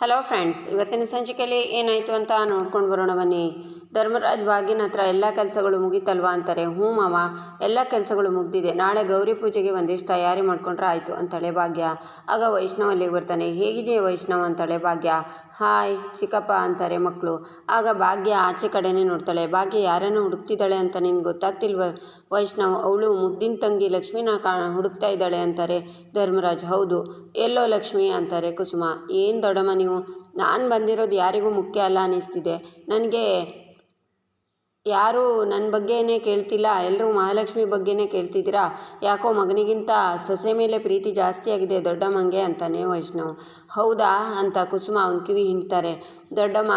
Hello friends ಇವತ್ತಿನ ಸಂಚಿಕೆಯಲ್ಲಿ ಏನಾಯಿತು ಅಂತ ನೋಡ್ಕೊಂಡು ಬರೋಣ ಬನ್ನಿ. ಧರ್ಮರಾಜ್ ಬಾಗಿನ ಹತ್ರ ಎಲ್ಲ ಕೆಲಸಗಳು ಮುಗೀತಲ್ವಾ ಅಂತಾರೆ. ಹ್ಞೂ ಮಾವ, ಎಲ್ಲ ಕೆಲಸಗಳು ಮುಗ್ದಿದೆ. ನಾಳೆ ಗೌರಿ ಪೂಜೆಗೆ ಒಂದಿಷ್ಟು ತಯಾರಿ ಮಾಡ್ಕೊಂಡ್ರೆ ಆಯಿತು ಅಂತಳೆ ಭಾಗ್ಯ ಆಗ ವೈಷ್ಣವ್ ಅಲ್ಲಿಗೆ ಬರ್ತಾನೆ. ಹೇಗಿದೆಯಾ ವೈಷ್ಣವ್ ಅಂತಾಳೆ ಭಾಗ್ಯ ಹಾಯ್ ಚಿಕ್ಕಪ್ಪ ಅಂತಾರೆ ಮಕ್ಕಳು ಆಗ ಭಾಗ್ಯ ಆಚೆ ಕಡೆನೇ ನೋಡ್ತಾಳೆ. ಭಾಗ್ಯ ಯಾರನ್ನು ಹುಡುಕ್ತಿದ್ದಾಳೆ ಅಂತ ನಿನ್ಗೆ ಗೊತ್ತಾಗ್ತಿಲ್ವ? ವೈಷ್ಣವ್, ಅವಳು ಮುದ್ದಿನ ತಂಗಿ ಲಕ್ಷ್ಮಿನ ಕಾ, ಹುಡುಕ್ತಾ ಇದ್ದಾಳೆ ಅಂತಾರೆ ಧರ್ಮರಾಜ್. ಹೌದು, ಎಲ್ಲೋ ಲಕ್ಷ್ಮಿ ಅಂತಾರೆ ಕುಸುಮ. ಏನು ದೊಡ್ಡಮ್ಮ ನಾನು. ಬಂದಿರೋದು ಯಾರಿಗೂ ಮುಖ್ಯ ಅಲ್ಲ ಅನ್ನಿಸ್ತಿದೆ ನನಗೆ ಯಾರೂ ನನ್ನ ಬಗ್ಗೆನೇ ಕೇಳ್ತಿಲ್ಲ. ಎಲ್ಲರೂ ಮಹಾಲಕ್ಷ್ಮಿ ಬಗ್ಗೆನೇ ಕೇಳ್ತಿದ್ದೀರಾ? ಯಾಕೋ ಮಗನಿಗಿಂತ ಸೊಸೆ ಮೇಲೆ ಪ್ರೀತಿ ಜಾಸ್ತಿ ಆಗಿದೆ ದೊಡ್ಡಮ್ಮಂಗೆ ಅಂತಾನೆ ವೈಷ್ಣವ್. ಹೌದಾ? ಅಂತ ಕುಸುಮ ಅವನ ಕಿವಿ ಹಿಂಡ್ತಾರೆ. ದೊಡ್ಡಮ್ಮ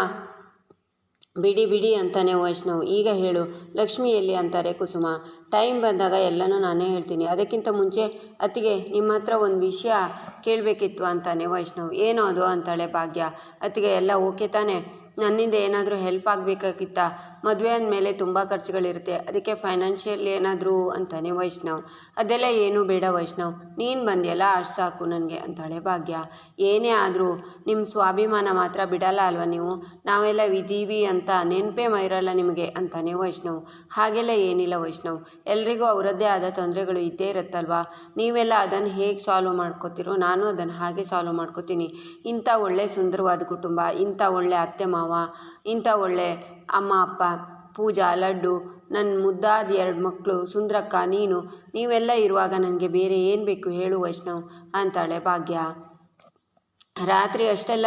ಬಿಡಿ ಬಿಡಿ ಅಂತಾನೆ ವೈಷ್ಣವ್, ಈಗ ಹೇಳು. ಲಕ್ಷ್ಮಿ ಎಲ್ಲಿ ಅಂತಾರೆ ಕುಸುಮ? ಟೈಮ್ ಬಂದಾಗ ಎಲ್ಲನೂ ನಾನೇ ಹೇಳ್ತೀನಿ. ಅದಕ್ಕಿಂತ ಮುಂಚೆ ಅತ್ತಿಗೆ ನಿಮ್ಮ ಹತ್ರ ಒಂದು ವಿಷಯ ಕೇಳಬೇಕಿತ್ತು ಅಂತಾನೆ ವೈಷ್ಣವ್. ಏನು ಅದು ಅಂತಾಳೆ ಭಾಗ್ಯ. ಅತ್ತಿಗೆ ಎಲ್ಲ ಓಕೆ ತಾನೆ? ನನ್ನಿಂದ ಏನಾದರೂ ಹೆಲ್ಪ್ ಆಗಬೇಕಾಗಿತ್ತ? ಮದುವೆ ಅಂದಮೇಲೆ ತುಂಬ ಖರ್ಚುಗಳಿರುತ್ತೆ. ಅದಕ್ಕೆ ಫೈನಾನ್ಷಿಯಲ್ ಏನಾದರೂ ಅಂತಾನೆ ವೈಷ್ಣವ್. ಅದೆಲ್ಲ ಏನೂ ಬೇಡ ವೈಷ್ಣವ್. ನೀನು ಬಂದಿಯಲ್ಲ, ಅಷ್ಟು ಸಾಕು ನನಗೆ, ಅಂತಾಳೆ ಭಾಗ್ಯ. ಏನೇ ಆದರೂ ನಿಮ್ಮ ಸ್ವಾಭಿಮಾನ ಮಾತ್ರ ಬಿಡಲ್ಲ ಅಲ್ವಾ ನೀವು? ನಾವೆಲ್ಲ ಇದ್ದೀವಿ ಅಂತ ನೆನಪೇ ಮೈರಲ್ಲ ನಿಮಗೆ, ಅಂತಾನೆ ವೈಷ್ಣವ್. ಹಾಗೆಲ್ಲ ಏನಿಲ್ಲ ವೈಷ್ಣವ್. ಎಲ್ರಿಗೂ ಅವರದ್ದೇ ಆದ ತೊಂದರೆಗಳು ಇದ್ದೇ ಇರುತ್ತಲ್ವಾ? ನೀವೆಲ್ಲ ಅದನ್ನು ಹೇಗೆ ಸಾಲ್ವ್ ಮಾಡ್ಕೋತಿರೋ, ನಾನು ಅದನ್ನು ಹಾಗೆ ಸಾಲ್ವ್ ಮಾಡ್ಕೋತೀನಿ. ಇಂಥ ಒಳ್ಳೆ ಸುಂದರವಾದ ಕುಟುಂಬ, ಇಂಥ ಒಳ್ಳೆ ಅತ್ತೆ ಮಾವ ಇಂಥ ಒಳ್ಳೆ ಅಮ್ಮ, ಅಪ್ಪ, ಪೂಜಾ, ಲಡ್ಡು ನನ್ನ ಮುದ್ದಾದ ಎರಡು ಮಕ್ಕಳು ಸುಂದ್ರಕ್ಕ, ನೀನು, ನೀವೆಲ್ಲ ಇರುವಾಗ ನನಗೆ ಬೇರೆ ಏನು ಬೇಕು ಹೇಳು ವೈಷ್ಣವ್, ಅಂತಾಳೆ ಭಾಗ್ಯ. ರಾತ್ರಿ ಅಷ್ಟೆಲ್ಲ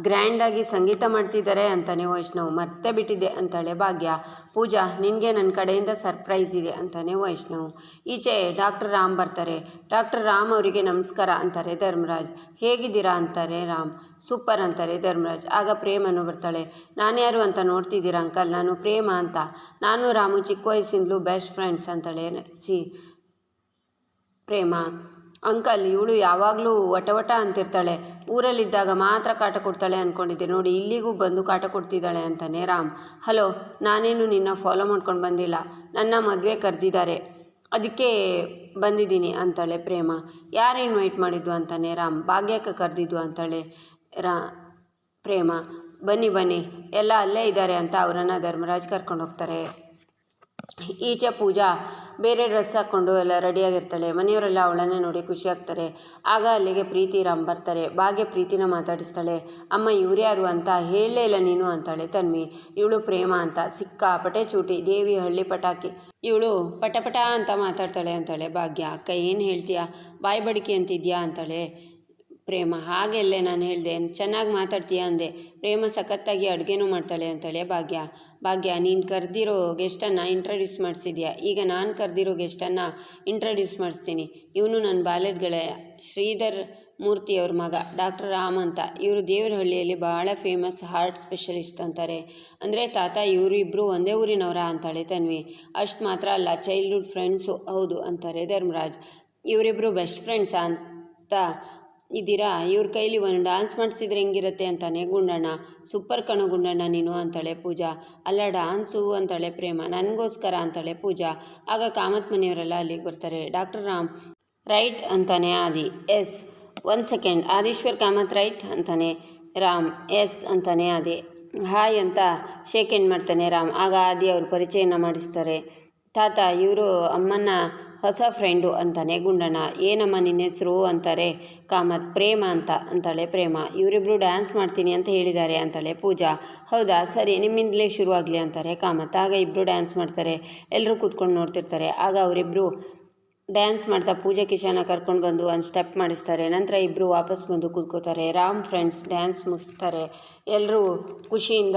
ಗ್ರ್ಯಾಂಡಾಗಿ ಸಂಗೀತ ಮಾಡ್ತಿದ್ದಾರೆ ಅಂತಾನೆ ವೈಷ್ಣವ್ ಮರ್ತೇ ಬಿಟ್ಟಿದ್ದೆ ಅಂತಾಳೆ ಭಾಗ್ಯ. ಪೂಜಾ, ನಿನಗೆ ನನ್ನ ಕಡೆಯಿಂದ ಸರ್ಪ್ರೈಸ್ ಇದೆ ಅಂತಾನೆ ವೈಷ್ಣವ್. ಈಚೆ ಡಾಕ್ಟರ್ ರಾಮ್ ಬರ್ತಾರೆ. ಡಾಕ್ಟರ್ ರಾಮ್ ಅವರಿಗೆ ನಮಸ್ಕಾರ ಅಂತಾರೆ ಧರ್ಮರಾಜ್. ಹೇಗಿದ್ದೀರಾ ಅಂತಾರೆ ರಾಮ್. ಸೂಪರ್ ಅಂತಾರೆ ಧರ್ಮರಾಜ್. ಆಗ ಪ್ರೇಮನು ಬರ್ತಾಳೆ. ನಾನು ಯಾರು ಅಂತ ನೋಡ್ತಿದ್ದೀರಾ ಅಂಕಲ್? ನಾನು ಪ್ರೇಮ ಅಂತ. ನಾನು ರಾಮು ಚಿಕ್ಕ ವಯಸ್ಸಿಂದಲೂ ಬೆಸ್ಟ್ ಫ್ರೆಂಡ್ಸ್ ಅಂತಾಳೆ. ಸಿ ಪ್ರೇಮ. ಅಂಕಲ್, ಇವಳು ಯಾವಾಗಲೂ ವಟ ವಟ ಅಂತಿರ್ತಾಳೆ. ಊರಲ್ಲಿದ್ದಾಗ ಮಾತ್ರ ಕಾಟ ಕೊಡ್ತಾಳೆ ಅಂದ್ಕೊಂಡಿದ್ದೆ ನೋಡಿ, ಇಲ್ಲಿಗೂ ಬಂದು ಕಾಟ ಕೊಡ್ತಿದ್ದಾಳೆ ಅಂತಾನೆ ರಾಮ್. ಹಲೋ, ನಾನೇನು ನಿನ್ನ ಫಾಲೋ ಮಾಡ್ಕೊಂಡು ಬಂದಿಲ್ಲ. ನನ್ನ ಮದುವೆ ಕರೆದಿದ್ದಾರೆ. ಅದಕ್ಕೆ ಬಂದಿದ್ದೀನಿ ಅಂತಾಳೆ ಪ್ರೇಮ. ಯಾರು ಇನ್ವೈಟ್ ಮಾಡಿದ್ದು ಅಂತಾನೆ ರಾಮ್. ಭಾಗ್ಯಕ್ಕೆ ಕರೆದಿದ್ದು ಅಂತಾಳೆ ರಾ, ಪ್ರೇಮ. ಬನ್ನಿ ಬನ್ನಿ. ಎಲ್ಲ ಅಲ್ಲೇ ಇದ್ದಾರೆ ಅಂತ ಅವರನ್ನು ಧರ್ಮರಾಜ್ ಕರ್ಕೊಂಡು ಹೋಗ್ತಾರೆ. ಈಚೆ ಪೂಜಾ ಬೇರೆ ಡ್ರೆಸ್ ಹಾಕ್ಕೊಂಡು ಎಲ್ಲ ರೆಡಿಯಾಗಿರ್ತಾಳೆ ಮನೆಯವರೆಲ್ಲ ಅವಳನ್ನೇ ನೋಡಿ ಖುಷಿ ಆಗ್ತಾರೆ. ಆಗ ಅಲ್ಲಿಗೆ ಪ್ರೀತಿ ರಾಮ್ ಬರ್ತಾರೆ. ಭಾಗ್ಯ ಪ್ರೀತಿನ ಮಾತಾಡಿಸ್ತಾಳೆ. ಅಮ್ಮ, ಇವ್ರು ಯಾರು ಅಂತ ಹೇಳಲೇ ಇಲ್ಲ ನೀನು ಅಂತಾಳೆ ತನ್ವಿ. ಇವಳು ಪ್ರೇಮ ಅಂತ ಸಿಕ್ಕಾಪಟೆ ಚೂಟಿ, ದೇವಿ ಹಳ್ಳಿ ಪಟಾಕಿ. ಇವಳು ಪಟಪಟ ಅಂತ ಮಾತಾಡ್ತಾಳೆ ಅಂತಾಳೆ ಭಾಗ್ಯ. ಅಕ್ಕ, ಏನು ಹೇಳ್ತೀಯಾ? ಬಾಯಿ ಬಡಿಕೆ ಅಂತಿದ್ಯಾ? ಅಂತಾಳೆ. ಪ್ರೇಮ, ಹಾಗೆಲ್ಲೇ ನಾನು ಹೇಳಿದೆ, ಚೆನ್ನಾಗಿ ಮಾತಾಡ್ತೀಯ ಅಂದೆ. ಪ್ರೇಮ ಸಖತ್ತಾಗಿ ಅಡುಗೆನೂ ಮಾಡ್ತಾಳೆ ಅಂತಾಳೆ, ಭಾಗ್ಯ. ಭಾಗ್ಯ, ನೀನು ಕರೆದಿರೋ ಗೆಸ್ಟನ್ನು ಇಂಟ್ರಡ್ಯೂಸ್ ಮಾಡಿಸಿದ್ಯಾ? ಈಗ ನಾನು ಕರೆದಿರೋ ಗೆಸ್ಟನ್ನು ಇಂಟ್ರಡ್ಯೂಸ್ ಮಾಡಿಸ್ತೀನಿ. ಇವನು ನನ್ನ ಬಾಲ್ಯದ ಗೆಳೆಯ ಶ್ರೀಧರ್ ಮೂರ್ತಿಯವ್ರ ಮಗ, ಡಾಕ್ಟರ್ ರಾಮ್ ಅಂತ. ಇವರು ದೇವರಹಳ್ಳಿಯಲ್ಲಿ ಭಾಳ ಫೇಮಸ್ ಹಾರ್ಟ್ ಸ್ಪೆಷಲಿಸ್ಟ್ ಅಂತಾರೆ. ಅಂದರೆ ತಾತ, ಇವರು ಇಬ್ಬರು ಒಂದೇ ಊರಿನವರ ಅಂತಾಳೆ ತನ್ವಿ. ಅಷ್ಟು ಮಾತ್ರ ಅಲ್ಲ ಚೈಲ್ಡ್ಹುಡ್ ಫ್ರೆಂಡ್ಸು ಹೌದು ಅಂತಾರೆ ಧರ್ಮರಾಜ್. ಇವರಿಬ್ಬರು ಬೆಸ್ಟ್ ಫ್ರೆಂಡ್ಸ್ ಅಂತ ಇದ್ದೀರಾ? ಇವ್ರ ಕೈಲಿ ಒಂದು ಡಾನ್ಸ್ ಮಾಡಿಸಿದ್ರೆ ಹೆಂಗಿರುತ್ತೆ ಅಂತಾನೆ. ಗುಂಡಣ್ಣ, ಸೂಪರ್ ಕಣೋ ಗುಂಡಣ್ಣ ನೀನು ಅಂತಾಳೆ ಪೂಜಾ. ಅಲ್ಲ, ಡಾನ್ಸು ಅಂತಾಳೆ ಪ್ರೇಮ. ನನಗೋಸ್ಕರ ಅಂತಾಳೆ ಪೂಜಾ. ಆಗ ಕಾಮತ್ ಮನೆಯವರೆಲ್ಲ ಅಲ್ಲಿಗೆ ಬರ್ತಾರೆ. ಡಾಕ್ಟರ್ ರಾಮ್, ರೈಟ್ ಅಂತಾನೆ ಆದಿ. ಎಸ್, ಒಂದು ಸೆಕೆಂಡ್. ಆದೀಶ್ವರ್ ಕಾಮತ್ ರೈಟ್ ಅಂತಾನೆ. ರಾಮ್, ಎಸ್ ಅಂತಾನೆ ಆದಿ. ಹಾಯ್ ಅಂತ ಶೇಕ್ ಎಂಡ್ ಮಾಡ್ತಾನೆ ರಾಮ್. ಆಗ ಆದಿ ಅವ್ರ ಪರಿಚಯನ ಮಾಡಿಸ್ತಾರೆ. ತಾತ, ಇವರು ಅಮ್ಮನ ಹೊಸ ಫ್ರೆಂಡು ಅಂತಾನೆ ಗುಂಡಣ್ಣ ಏನಮ್ಮ ನಿನ್ನ ಹೆಸರು ಅಂತಾರೆ. ಕಾಮತ್, ಪ್ರೇಮ ಅಂತ ಅಂತಾಳೆ ಪ್ರೇಮ. ಇವರಿಬ್ಬರು ಡ್ಯಾನ್ಸ್ ಮಾಡ್ತೀನಿ ಅಂತ ಹೇಳಿದ್ದಾರೆ ಅಂತಾಳೆ ಪೂಜಾ. ಹೌದಾ, ಸರಿ, ನಿಮ್ಮಿಂದಲೇ ಶುರುವಾಗಲಿ ಅಂತಾರೆ ಕಾಮತ್. ಆಗ ಇಬ್ಬರು ಡ್ಯಾನ್ಸ್ ಮಾಡ್ತಾರೆ. ಎಲ್ಲರೂ ಕೂತ್ಕೊಂಡು ನೋಡ್ತಿರ್ತಾರೆ. ಆಗ ಅವರಿಬ್ಬರು ಡ್ಯಾನ್ಸ್ ಮಾಡ್ತಾ ಪೂಜಾ ಕಿಶನ ಕರ್ಕೊಂಡು ಬಂದು ಒಂದು ಸ್ಟೆಪ್ ಮಾಡಿಸ್ತಾರೆ. ನಂತರ ಇಬ್ಬರು ವಾಪಸ್ ಬಂದು ಕೂತ್ಕೋತಾರೆ. ರಾಮ್ ಫ್ರೆಂಡ್ಸ್, ಡ್ಯಾನ್ಸ್ ಮುಗಿಸ್ತಾರೆ. ಎಲ್ಲರೂ ಖುಷಿಯಿಂದ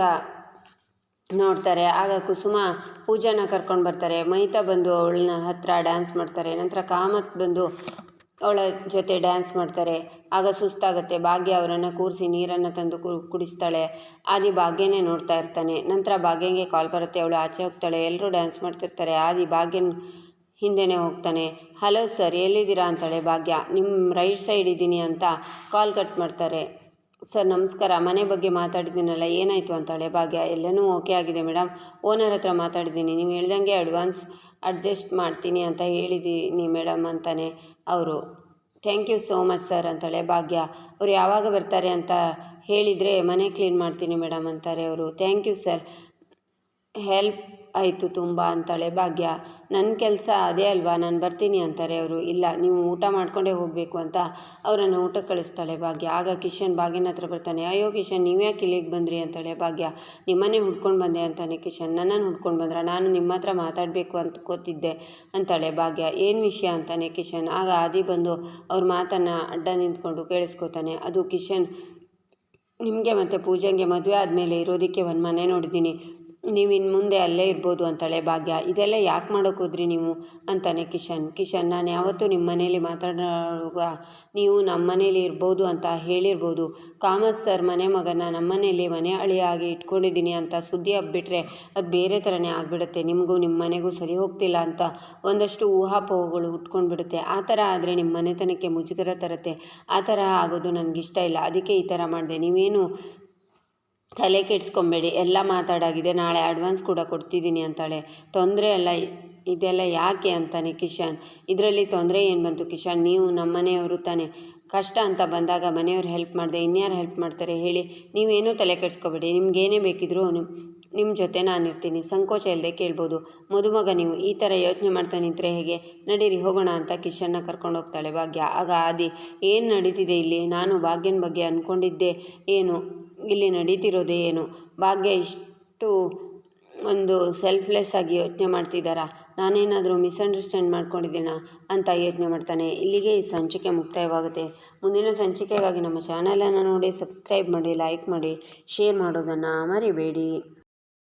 ನೋಡ್ತಾರೆ. ಆಗ ಕುಸುಮ ಪೂಜಾನ ಕರ್ಕೊಂಡು ಬರ್ತಾರೆ. ಮಹಿತಾ ಬಂದು ಅವಳನ್ನ ಹತ್ರ ಡ್ಯಾನ್ಸ್ ಮಾಡ್ತಾರೆ. ನಂತರ ಕಾಮತ್ ಬಂದು ಅವಳ ಜೊತೆ ಡ್ಯಾನ್ಸ್ ಮಾಡ್ತಾರೆ. ಆಗ ಸುಸ್ತಾಗುತ್ತೆ. ಭಾಗ್ಯ ಅವರನ್ನು ಕೂರಿಸಿ ನೀರನ್ನು ತಂದು ಕುಡಿಸ್ತಾಳೆ. ಆದಿ ಭಾಗ್ಯನೇ ನೋಡ್ತಾ ಇರ್ತಾನೆ. ನಂತರ ಭಾಗ್ಯಂಗೆ ಕಾಲ್ ಬರುತ್ತೆ. ಅವಳು ಆಚೆ ಹೋಗ್ತಾಳೆ. ಎಲ್ಲರೂ ಡ್ಯಾನ್ಸ್ ಮಾಡ್ತಿರ್ತಾರೆ. ಆದಿ ಭಾಗ್ಯನ ಹಿಂದೆನೇ ಹೋಗ್ತಾನೆ. ಹಲೋ ಸರ್ ಎಲ್ಲಿದ್ದೀರಾ? ಅಂತಾಳೆ ಭಾಗ್ಯ. ನಿಮ್ಮ ರೈಟ್ ಸೈಡ್ ಇದ್ದೀನಿ ಅಂತ ಕಾಲ್ ಕಟ್ ಮಾಡ್ತಾರೆ. ಸರ್, ನಮಸ್ಕಾರ. ಮನೆ ಬಗ್ಗೆ ಮಾತಾಡಿದ್ದೀನಲ್ಲ, ಏನಾಯಿತು ಅಂತಾಳೆ. ಭಾಗ್ಯ, ಎಲ್ಲನೂ ಓಕೆ ಆಗಿದೆ ಮೇಡಮ್ ಓನರ್ ಹತ್ರ ಮಾತಾಡಿದ್ದೀನಿ. ನೀವು ಹೇಳ್ದಂಗೆ ಅಡ್ವಾನ್ಸ್ ಅಡ್ಜಸ್ಟ್ ಮಾಡ್ತೀನಿ ಅಂತ ಹೇಳಿದ್ದೀನಿ ಮೇಡಮ್ ಅಂತಾನೆ ಅವರು. Thank you so much sir ಅಂತಾಳೆ ಭಾಗ್ಯ. ಅವ್ರು ಯಾವಾಗ ಬರ್ತಾರೆ ಅಂತ ಹೇಳಿದರೆ ಮನೆ ಕ್ಲೀನ್ ಮಾಡ್ತೀನಿ ಮೇಡಮ್ ಅಂತಾರೆ ಅವರು. ಥ್ಯಾಂಕ್ ಯು ಸರ್ ಹೆಲ್ಪ್ ಆಯಿತು ತುಂಬ ಅಂತಾಳೆ ಭಾಗ್ಯ. ನನ್ನ ಕೆಲಸ ಅದೇ ಅಲ್ವಾ? ನಾನು ಬರ್ತೀನಿ ಅಂತಾರೆ ಅವರು. ಇಲ್ಲ, ನೀವು ಊಟ ಮಾಡಿಕೊಂಡೇ ಹೋಗಬೇಕು ಅಂತ ಅವರನ್ನು ಊಟಕ್ಕೆ ಕಳಿಸ್ತಾಳೆ ಭಾಗ್ಯ. ಆಗ ಕಿಶನ್ ಭಾಗ್ಯನ ಹತ್ರ ಬರ್ತಾನೆ. ಅಯ್ಯೋ ಕಿಶನ್, ನೀವು ಯಾಕೆ ಇಲ್ಲಿಗೆ ಬಂದ್ರಿ? ಅಂತಾಳೆ ಭಾಗ್ಯ. ನಿಮ್ಮನ್ನೇ ಹುಡ್ಕೊಂಡು ಬಂದೆ ಅಂತಾನೆ ಕಿಶನ್. ನನ್ನನ್ನು ಹುಡ್ಕೊಂಡು ಬಂದ್ರೆ ನಾನು ನಿಮ್ಮ ಹತ್ರ ಮಾತಾಡಬೇಕು ಅಂತ ಕೂತಿದ್ದೆ ಅಂತಾಳೆ ಭಾಗ್ಯ. ಏನು ವಿಷಯ? ಅಂತಾನೆ ಕಿಶನ್. ಆಗ ಆದಿ ಬಂದು ಅವ್ರ ಮಾತನ್ನು ಅಡ್ಡ ನಿಂತ್ಕೊಂಡು ಕೇಳಿಸ್ಕೊತಾನೆ. ಅದು ಕಿಶನ್, ನಿಮಗೆ ಮತ್ತು ಪೂಜೆಗೆ ಮದುವೆ ಆದಮೇಲೆ ಇರೋದಕ್ಕೆ ಒಂದು ಮನೆ ನೋಡಿದ್ದೀನಿ. ನೀವು ಇನ್ನು ಮುಂದೆ ಅಲ್ಲೇ ಇರ್ಬೋದು ಅಂತಾಳೆ ಭಾಗ್ಯ. ಇದೆಲ್ಲ ಯಾಕೆ ಮಾಡೋಕೆ ಹೋದ್ರಿ ನೀವು? ಅಂತಾನೆ ಕಿಶನ್. ಕಿಶನ್, ನಾನು ಯಾವತ್ತೂ ನಿಮ್ಮ ಮನೇಲಿ ಮಾತಾಡುವಾಗ ನೀವು ನಮ್ಮ ಮನೇಲಿ ಇರ್ಬೋದು ಅಂತ ಹೇಳಿರ್ಬೋದು. ಕಾಮತ್ ಸರ್ ಮನೆ ಮಗನ ನಮ್ಮ ಮನೇಲಿ ಮನೆ ಅಳಿಯಾಗಿ ಇಟ್ಕೊಂಡಿದ್ದೀನಿ ಅಂತ ಸುದ್ದಿ ಹಬ್ಬಿಟ್ರೆ ಅದು ಬೇರೆ ಥರನೇ ಆಗಿಬಿಡುತ್ತೆ. ನಿಮಗೂ ನಿಮ್ಮ ಮನೆಗೂ ಸರಿ ಹೋಗ್ತಿಲ್ಲ ಅಂತ ಒಂದಷ್ಟು ಊಹಾಪೋಹಗಳು ಉಟ್ಕೊಂಡು ಬಿಡುತ್ತೆ ಆ ಥರ ಆದರೆ ನಿಮ್ಮ ಮನೆತನಕ್ಕೆ ಮುಜುಗರ ತರುತ್ತೆ. ಆ ಥರ ಆಗೋದು ನನಗಿಷ್ಟ ಇಲ್ಲ. ಅದಕ್ಕೆ ಈ ಥರ ಮಾಡಿದೆ. ನೀವೇನು ತಲೆ ಕೆಡಿಸ್ಕೊಬೇಡಿ, ಎಲ್ಲ ಮಾತಾಡಾಗಿದೆ, ನಾಳೆ ಅಡ್ವಾನ್ಸ್ ಕೂಡ ಕೊಡ್ತಿದ್ದೀನಿ ಅಂತಾಳೆ. ತೊಂದರೆ ಅಲ್ಲ, ಇದೆಲ್ಲ ಯಾಕೆ ಅಂತಾನೆ ಕಿಶನ್? ಇದರಲ್ಲಿ ತೊಂದರೆ ಏನು ಬಂತು ಕಿಶನ್? ನೀವು ನಮ್ಮ ಮನೆಯವರು ತಾನೆ. ಕಷ್ಟ ಅಂತ ಬಂದಾಗ ಮನೆಯವ್ರು ಹೆಲ್ಪ್ ಮಾಡಿದೆ, ಇನ್ಯಾರು ಹೆಲ್ಪ್ ಮಾಡ್ತಾರೆ ಹೇಳಿ. ನೀವೇನೂ ತಲೆ ಕೆಡಿಸ್ಕೊಬೇಡಿ, ನಿಮ್ಗೇನೇ ಬೇಕಿದ್ರೂ ನಿಮ್ಮ ನಿಮ್ಮ ಜೊತೆ ನಾನು ಇರ್ತೀನಿ. ಸಂಕೋಚ ಇಲ್ಲದೆ ಕೇಳ್ಬೋದು. ಮದುಮಗ ನೀವು ಈ ಥರ ಯೋಚನೆ ಮಾಡ್ತಾ ನಿಂತರೆ ಹೇಗೆ? ನಡೀರಿ, ಹೋಗೋಣ ಅಂತ ಕಿಶನ್ನ ಕರ್ಕೊಂಡು ಹೋಗ್ತಾಳೆ. ಭಾಗ್ಯ. ಆಗ ಆದಿ, ಏನು ನಡೀತಿದೆ ಇಲ್ಲಿ? ನಾನು ಭಾಗ್ಯನ ಬಗ್ಗೆ ಅಂದ್ಕೊಂಡಿದ್ದೆ ಏನು? ಇಲ್ಲಿ ನಡೀತಿರೋದೇ ಏನು? ಭಾಗ್ಯ ಇಷ್ಟು ಒಂದು ಸೆಲ್ಫ್ಲೆಸ್ ಆಗಿ ಯೋಚನೆ ಮಾಡ್ತಿದ್ದಾರಾ ನಾನೇನಾದರೂ ಮಿಸ್ಅಂಡರ್ಸ್ಟ್ಯಾಂಡ್ ಮಾಡ್ಕೊಂಡಿದ್ದೀನಾ ಅಂತ ಯೋಚನೆ ಮಾಡ್ತಾನೆ. ಇಲ್ಲಿಗೆ ಈ ಸಂಚಿಕೆ ಮುಕ್ತಾಯವಾಗುತ್ತೆ. ಮುಂದಿನ ಸಂಚಿಕೆಗಾಗಿ ನಮ್ಮ ಚಾನಲನ್ನು ನೋಡಿ ಸಬ್ಸ್ಕ್ರೈಬ್ ಮಾಡಿ ಲೈಕ್ ಮಾಡಿ ಶೇರ್ ಮಾಡೋದನ್ನು ಮರಿಬೇಡಿ.